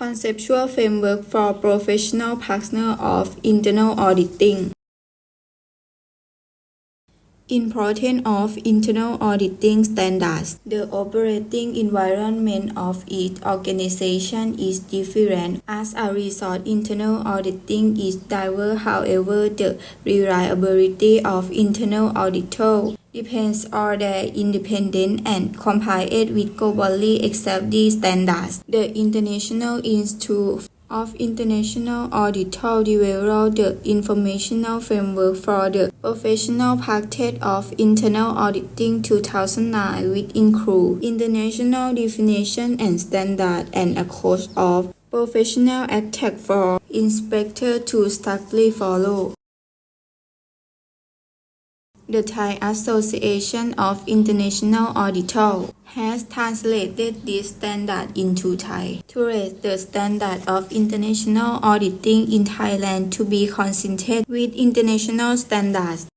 Conceptual Framework for Professional Partner of Internal Auditing Importance of Internal Auditing Standards The operating environment of each organization is different. As a result, internal auditing is diverse. However, the reliability of internal auditors depends on their independence and compliance with globally accepted standards. The International Institute of International Auditors developed the informational framework for the professional practice of internal auditing 2009 which include international definition and standard and a code of professional ethics for inspectors to strictly follow. The Thai Association of International Auditors has translated this standard into Thai. To raise the standard of international auditing in Thailand to be consistent with international standards.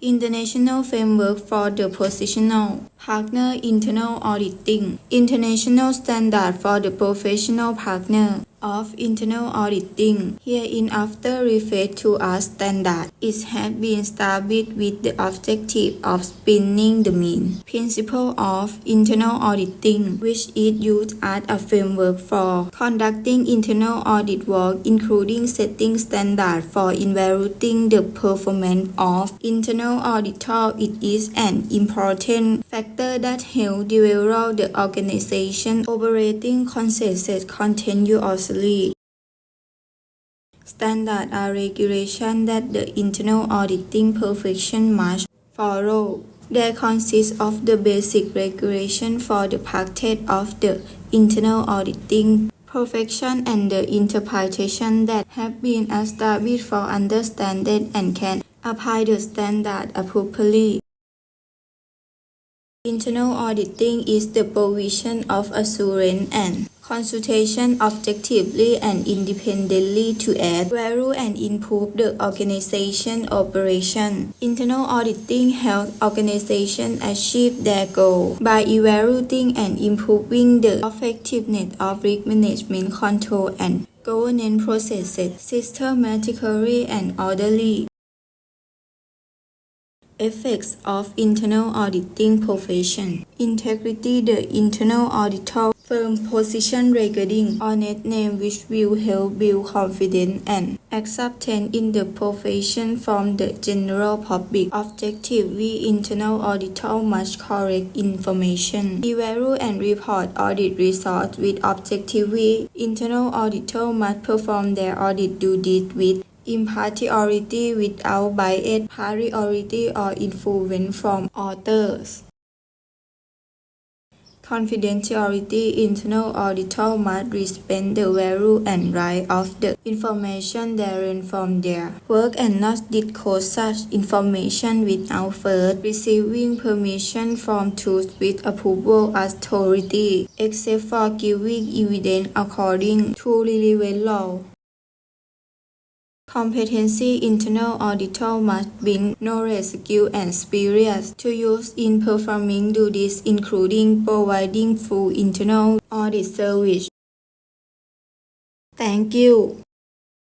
International Framework for the Professional Partner Internal Auditing. International Standard for the Professional Partner of Internal Auditing hereinafter referred to as standard. It has been established with the objective of spinning the mean principle of internal auditing, which is used as a framework for conducting internal audit work, including setting standards for evaluating the performance of internal auditor. It is an important factor that helps develop the organization operating consensus continuously. Standards are regulations that the internal auditing profession must follow. They consist of the basic regulation for the practice of the internal auditing profession and the interpretation that have been established for understanding and can apply the standard appropriately. Internal auditing is the provision of assurance and consultation objectively and independently to add value and improve the organization operation. Internal auditing helps organizations achieve their goal by evaluating and improving the effectiveness of risk management control and governance processes systematically and orderly. Effects of internal auditing profession. Integrity The internal auditor firm position regarding honest name which will help build confidence and acceptance in the profession from the general public. Objective We internal auditor must correct information. Evaluate and report audit results with objective objectivity. Internal auditor must perform their audit duties with impartiality without bias, priority or influence from others. Confidentiality Internal auditor must respect the value and right of the information therein from their work and not disclose such information without first receiving permission from those with approval authority, except for giving evidence according to relevant law. Competency Internal auditor must bring knowledge, skill, and experience to use in performing duties including providing full internal audit service. Thank you.